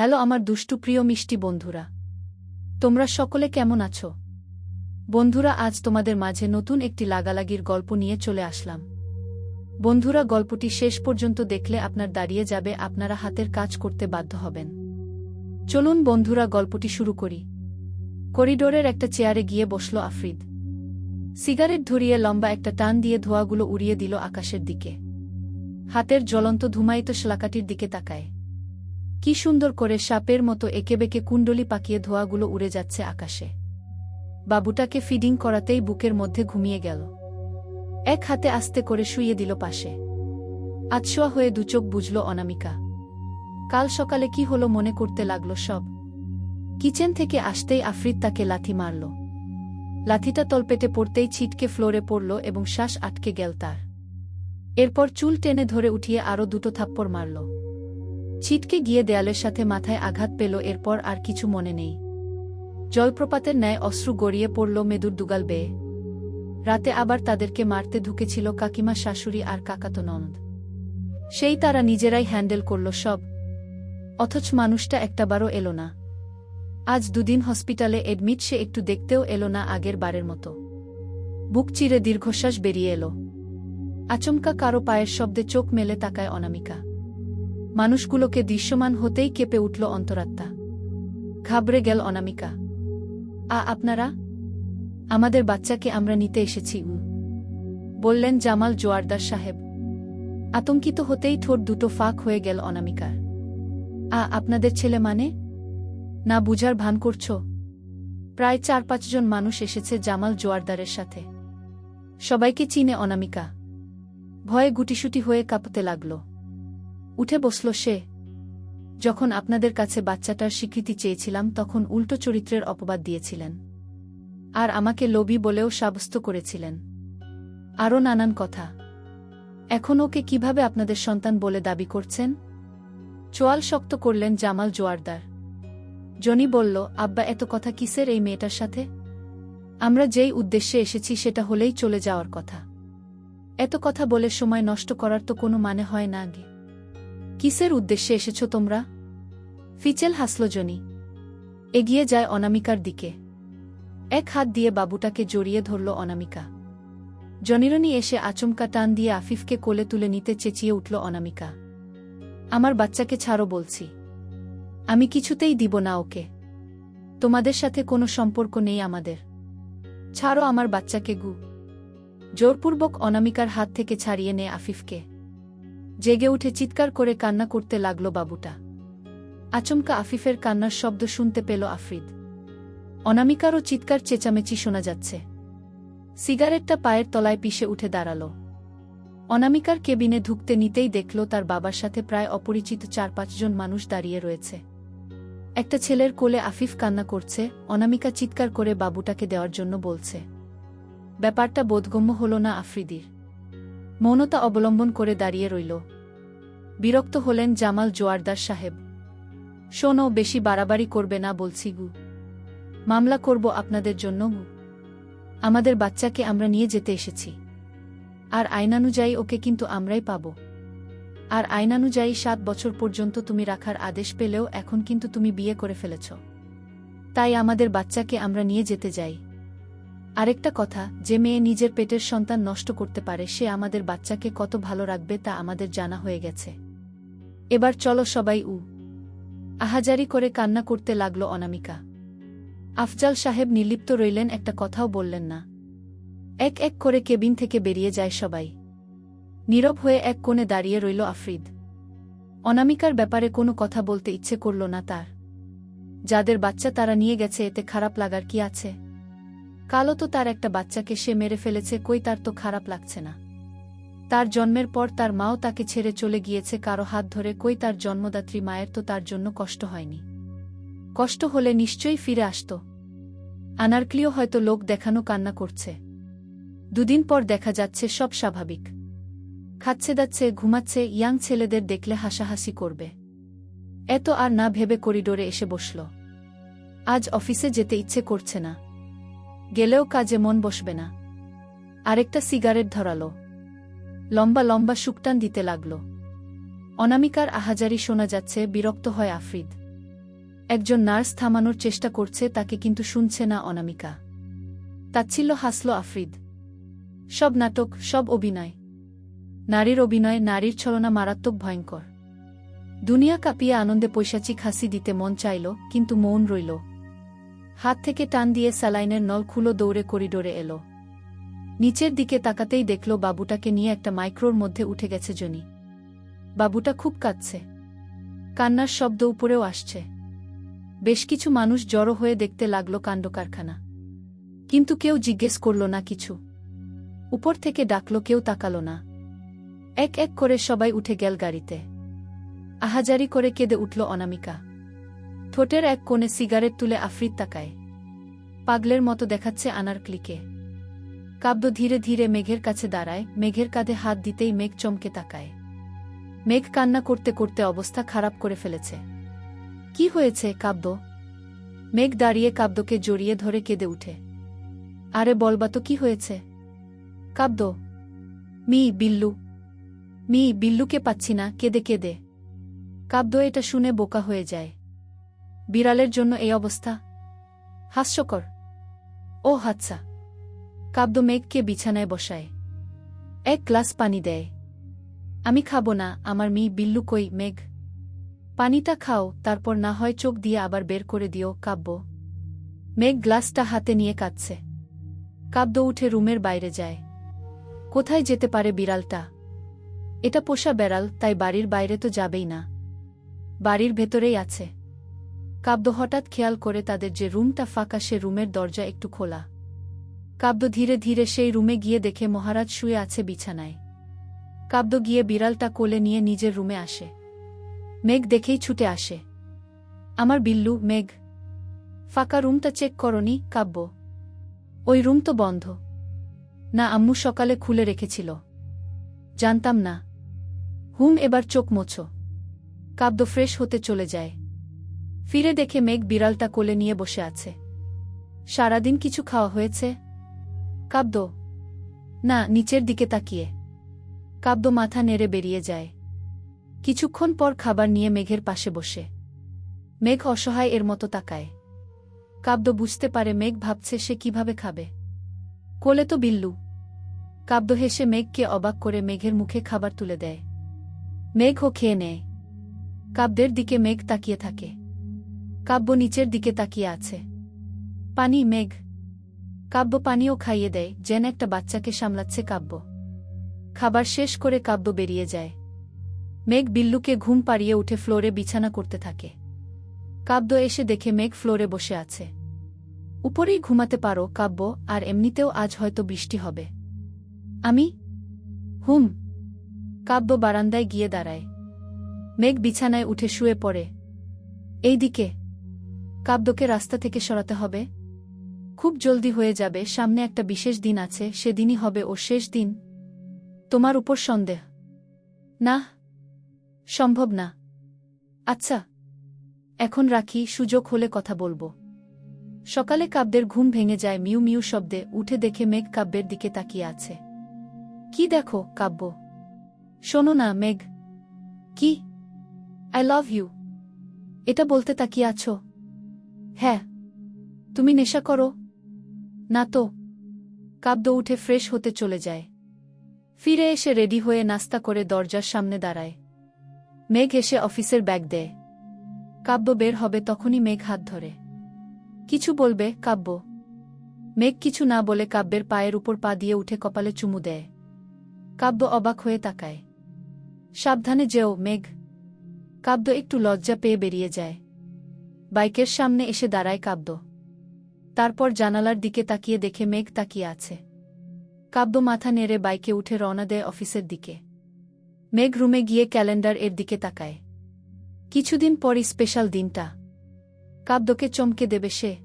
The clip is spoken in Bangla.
হ্যালো আমার দুষ্টু প্রিয় মিষ্টি বন্ধুরা। তোমরা সকলে কেমন আছো? বন্ধুরা, আজ তোমাদের মাঝে নতুন একটি লাগালাগির গল্প নিয়ে চলে আসলাম। বন্ধুরা, গল্পটি শেষ পর্যন্ত দেখলে আপনার দাঁড়িয়ে যাবে, আপনারা হাতের কাজ করতে বাধ্য হবেন। চলুন বন্ধুরা, গল্পটি শুরু করি। করিডোরের একটা চেয়ারে গিয়ে বসল আফ্রিদ। সিগারেট ধরিয়ে লম্বা একটা টান দিয়ে ধোঁয়াগুলো উড়িয়ে দিল আকাশের দিকে। হাতের জ্বলন্ত ধুমায়িত শলাকাটির দিকে তাকায়। কি সুন্দর করে সাপের মতো একেবেকে কুণ্ডলি পাকিয়ে ধোঁয়াগুলো উড়ে যাচ্ছে আকাশে। বাবুটাকে ফিডিং করাতেই বুকের মধ্যে ঘুমিয়ে গেল। এক হাতে আস্তে করে শুইয়ে দিল পাশে। আতশোয়া হয়ে দুচোখ বুঝল অনামিকা। কাল সকালে কি হলো মনে করতে লাগল সব। কিচেন থেকে আসতেই আফ্রিদ তাকে লাথি মারল। লাথিটা তলপেটে পড়তেই ছিটকে ফ্লোরে পড়ল এবং শ্বাস আটকে গেল তার। এরপর চুল টেনে ধরে উঠিয়ে আরও দুটো থাপ্পড় মারল। ছিটকে গিয়ে দেয়ালের সাথে মাথায় আঘাত পেল, এরপর আর কিছু মনে নেই। জলপ্রপাতের ন্যায় অশ্রু গড়িয়ে পড়ল মেদুর দুগাল বেয়ে। রাতে আবার তাদেরকে মারতে ঢুকেছিল কাকিমা, শাশুড়ি আর কাকাতো ননদ। সেই তারা নিজেরাই হ্যান্ডেল করল সব। অথচ মানুষটা একটাবারও এলো না। আজ দুদিন হসপিটালে এডমিট, সে একটু দেখতেও এলো না আগের বারের মতো। বুক চিরে দীর্ঘশ্বাস বেরিয়ে এলো। আচমকা কারও পায়ের শব্দে চোখ মেলে তাকায় অনামিকা। মানুষগুলোকে দৃশ্যমান হতেই কেঁপে উঠল অন্তরাত্মা। ঘাবড়ে গেল অনামিকা। আ, আপনারা? আমাদের বাচ্চাকে আমরা নিতে এসেছি বললেন জামাল জোয়ারদার সাহেব। আতঙ্কিত হতেই ঠোঁট দুটো ফাঁক হয়ে গেল অনামিকার। আ, আপনাদের ছেলে মানে? না বুঝার ভান করছ? প্রায় চার পাঁচজন মানুষ এসেছে জামাল জোয়ারদারের সাথে। সবাইকে চিনে অনামিকা। ভয়ে গুটিসুটি হয়ে কাঁপতে লাগল। উঠে বসল সে। যখন আপনাদের কাছে বাচ্চাটার স্বীকৃতি চেয়েছিলাম, তখন উল্টো চরিত্রের অপবাদ দিয়েছিলেন। আর আমাকে লোভী বলেও সাব্যস্ত করেছিলেন। আরও নানান কথা। এখন ওকে কীভাবে আপনাদের সন্তান বলে দাবি করছেন? চোয়াল শক্ত করলেন জামাল জোয়ারদার। জনি বলল, আব্বা, এত কথা কিসের এই মেয়েটার সাথে? আমরা যেই উদ্দেশ্যে এসেছি, সেটা হলেই চলে যাওয়ার কথা। এত কথা বলে সময় নষ্ট করার তো কোনো মানে হয় না আগে। কিসের উদ্দেশ্যে এসেছ তোমরা? ফিচেল হাসল জনি। এগিয়ে যায় অনামিকার দিকে। এক হাত দিয়ে বাবুটাকে জড়িয়ে ধরল অনামিকা। জনিরনি এসে আচমকা টান দিয়ে আফিফকে কোলে তুলে নিতে চেঁচিয়ে উঠল অনামিকা। আমার বাচ্চাকে ছাড়ো বলছি। আমি কিছুতেই দিব না ওকে। তোমাদের সাথে কোনো সম্পর্ক নেই আমাদের। ছাড়ো আমার বাচ্চাকে গু। জোরপূর্বক অনামিকার হাত থেকে ছাড়িয়ে নে আফিফকে। জেগে উঠে চিৎকার করে কান্না করতে লাগল বাবুটা। আচমকা আফিফের কান্নার শব্দ শুনতে পেল আফ্রিদ। অনামিকারও চিৎকার চেঁচামেচি শোনা যাচ্ছে। সিগারেটটা পায়ের তলায় পিষে উঠে দাঁড়াল। অনামিকার কেবিনে ঢুকতে নিতেই দেখল তার বাবার সাথে প্রায় অপরিচিত চার পাঁচজন মানুষ দাঁড়িয়ে রয়েছে। একটা ছেলের কোলে আফিফ কান্না করছে, অনামিকা চিৎকার করে বাবুটাকে দেওয়ার জন্য বলছে। ব্যাপারটা বোধগম্য হল না আফ্রিদির। মৌনতা অবলম্বন করে দাঁড়িয়ে রইল। বিরক্ত হলেন জামাল জোয়ারদার সাহেব। শোনো, বেশি বাড়াবাড়ি করবে না, বলছি গু। মামলা করব আপনাদের জন্য গু। আমাদের বাচ্চাকে আমরা নিয়ে যেতে এসেছি। আর আইনানুযায়ী ওকে কিন্তু আমরাই পাব। আর আইনানুযায়ী সাত বছর পর্যন্ত তুমি রাখার আদেশ পেলেও এখন কিন্তু তুমি বিয়ে করে ফেলেছ। তাই আমাদের বাচ্চাকে আমরা নিয়ে যেতে যাই। আরেকটা কথা, যে মেয়ে নিজের পেটের সন্তান নষ্ট করতে পারে, সে আমাদের বাচ্চাকে কত ভালো রাখবে তা আমাদের জানা হয়ে গেছে। এবার চলো সবাই উ। আহাজারি করে কান্না করতে লাগল অনামিকা। আফজাল সাহেব নির্লিপ্ত রইলেন, একটা কথাও বললেন না। এক এক করে কেবিন থেকে বেরিয়ে যায় সবাই। নীরব হয়ে এক কোণে দাঁড়িয়ে রইল আফ্রিদ। অনামিকার ব্যাপারে কোনো কথা বলতে ইচ্ছে করল না তার। যাদের বাচ্চা তারা নিয়ে গেছে, এতে খারাপ লাগার কি আছে? কালো তো তার একটা বাচ্চাকে সে মেরে ফেলেছে, কই তার তো খারাপ লাগছে না। তার জন্মের পর তার মাও তাকে ছেড়ে চলে গিয়েছে কারও হাত ধরে, কই তার জন্মদাত্রী মায়ের তো তার জন্য কষ্ট হয়নি। কষ্ট হলে নিশ্চয়ই ফিরে আসত। আনারক্লিও হয়তো লোক দেখানো কান্না করছে। দুদিন পর দেখা যাচ্ছে সব স্বাভাবিক। খাচ্ছে দাচ্ছে, ঘুমাচ্ছে, ইয়াং ছেলেদের দেখলে হাসাহাসি করবে। এত আর না ভেবে করিডোরে এসে বসল। আজ অফিসে যেতে ইচ্ছে করছে না। গেলেও কাজে মন বসবে না। আরেকটা সিগারেট ধরালো। লম্বা লম্বা শুকটান দিতে লাগল। অনামিকার আহাজারি শোনা যাচ্ছে, বিরক্ত হয় আফ্রিদ। একজন নার্স থামানোর চেষ্টা করছে, তাকে কিন্তু শুনছে না অনামিকা। তাচ্ছিল্য হাসল আফ্রিদ। সব নাটক, সব অভিনয়। নারীর অভিনয়, নারীর ছলনা মারাত্মক ভয়ঙ্কর। দুনিয়া কাঁপিয়ে আনন্দে পৈশাচিক হাসি দিতে মন চাইল, কিন্তু মৌন রইল। হাত থেকে টান দিয়ে স্যালাইনের নল খুলো দৌড়ে করিডোরে এলো। নিচের দিকে তাকাতেই দেখল বাবুটাকে নিয়ে একটা মাইক্রোর মধ্যে উঠে গেছে জনি। বাবুটা খুব কাঁদছে। কান্নার শব্দ উপরেও আসছে। বেশ কিছু মানুষ জড়ো হয়ে দেখতে লাগল কাণ্ড কারখানা। কিন্তু কেউ জিজ্ঞেস করল না কিছু। উপর থেকে ডাকল, কেউ তাকাল না। এক এক করে সবাই উঠে গেল গাড়িতে। আহাজারি করে কেঁদে উঠল অনামিকা। ঠোঁটের এক কোণে সিগারেট তুলে আফ্রিদ তাকায়। পাগলের মতো দেখাচ্ছে আনার ক্লিকে। কাব্য ধীরে ধীরে মেঘের কাছে দাঁড়ায়, মেঘের কাঁধে হাত দিতেই মেঘ চমকে তাকায়। মেঘ কান্না করতে করতে অবস্থা খারাপ করে ফেলেছে। কি হয়েছে কাব্য? মেঘ দাঁড়িয়ে কাব্যকে জড়িয়ে ধরে কেঁদে উঠে। আরে বলবা তো কি হয়েছে? কাব্য, মি বিল্লু, মি বিল্লুকে পাচ্ছি না, কেঁদে কেঁদে। কাব্য এটা শুনে বোকা হয়ে যায়। বিড়ালের জন্য এই অবস্থা। হাস্যকর। ও হাতসা কাব্য মেঘকে বিছানায় বসায়। এক গ্লাস পানি দেয়। আমি খাব না, আমার মি বিল্লু কই, মেঘ? পানিটা খাও, তারপর না হয় চোখ দিয়ে আবার বের করে দিও, কাব্য। মেঘ গ্লাসটা হাতে নিয়ে কাঁদছে। কাব্য উঠে রুমের বাইরে যায়। কোথায় যেতে পারে বিড়ালটা? এটা পোষা বেড়াল, তাই বাড়ির বাইরে তো যাবেই না। বাড়ির ভেতরেই আছে। কাব্য হঠাৎ খেয়াল করে তাদের যে রুমটা ফাঁকা, সে রুমের দরজা একটু খোলা। কাব্য ধীরে ধীরে সেই রুমে গিয়ে দেখে মহারাজ শুয়ে আছে বিছানায়। কাব্য গিয়ে বিড়ালটা কোলে নিয়ে নিজের রুমে আসে। মেঘ দেখেই ছুটে আসে। আমার বিল্লু, মেঘ। ফাঁকা রুমটা চেক করনি, কাব্য। ওই রুম তো বন্ধ। না, আম্মু সকালে খুলে রেখেছিল। জানতাম না। হুম, এবার চোখ মোছো। কাব্য ফ্রেশ হতে চলে যায়। ফিরে দেখে মেঘ বিড়ালটা কোলে নিয়ে বসে আছে। সারাদিন কিছু খাওয়া হয়েছে? কাব্য। না, নিচের দিকে তাকিয়ে। কাব্দ মাথা নেড়ে বেরিয়ে যায়। কিছুক্ষণ পর খাবার নিয়ে মেঘের পাশে বসে। মেঘ অসহায় এর মতো তাকায়। কাব্য বুঝতে পারে মেঘ ভাবছে সে কীভাবে খাবে। কোলে তো বিল্লু। কাব্য হেসে মেঘকে অবাক করে মেঘের মুখে খাবার তুলে দেয়। মেঘও খেয়ে নেয়। কাব্যের দিকে মেঘ তাকিয়ে থাকে। কাব্য নিচের দিকে তাকিয়ে আছে। পানি, মেঘ। কাব্য পানিও খাইয়ে দেয়, যেন একটা বাচ্চাকে সামলাচ্ছে কাব্য। খাবার শেষ করে কাব্য বেরিয়ে যায়। মেঘ বিল্লুকে ঘুম পাড়িয়ে উঠে ফ্লোরে বিছানা করতে থাকে। কাব্য এসে দেখে মেঘ ফ্লোরে বসে আছে। উপরেই ঘুমাতে পারো, কাব্য, আর এমনিতেও আজ হয়তো বৃষ্টি হবে। আমি? হুম। কাব্য বারান্দায় গিয়ে দাঁড়ায়। মেঘ বিছানায় উঠে শুয়ে পড়ে। এই দিকে কাব্যকে রাস্তা থেকে সরাতে হবে। খুব জলদি হয়ে যাবে, সামনে একটা বিশেষ দিন আছে, সেদিনই হবে ও শেষ দিন। তোমার উপর সন্দেহ। না, সম্ভব না। আচ্ছা এখন রাখি, সুযোগ হলে কথা বলব। সকালে কাব্যের ঘুম ভেঙে যায়, মিউ মিউ শব্দে উঠে দেখে মেঘ কাব্যের দিকে তাকিয়ে আছে। কি দেখো, কাব্য? শোনো না, মেঘ। কি? আই লাভ ইউ এটা বলতে তাকিয়ে আছো? হ্যাঁ তুমি নেশা করো। না তো, কাব্য উঠে ফ্রেশ হতে চলে যায়। ফিরে এসে রেডি হয়ে নাস্তা করে দরজার সামনে দাঁড়ায়। মেঘ এসে অফিসের ব্যাগ দেয়। কাব্য বের হবে তখনই মেঘ হাত ধরে। কিছু বলবে কাব্য? মেঘ কিছু না বলে কাব্যের পায়ের উপর পা দিয়ে উঠে কপালে চুমু দেয়। কাব্য অবাক হয়ে তাকায়। সাবধানে যেও, মেঘ। কাব্য একটু লজ্জা পেয়ে বেরিয়ে যায়। বাইকের সামনে এসে দাঁড়ায় কাব্য। তারপর জানালার দিকে তাকিয়ে দেখে মেঘ তাকিয়ে আছে। কাব্য মাথা নেড়ে বাইকে উঠে রওনা দেয় অফিসের দিকে। মেঘ রুমে গিয়ে ক্যালেন্ডার এর দিকে তাকায়। কিছুদিন পরই স্পেশাল দিনটা। কাব্যকে চমকে দেবে সে।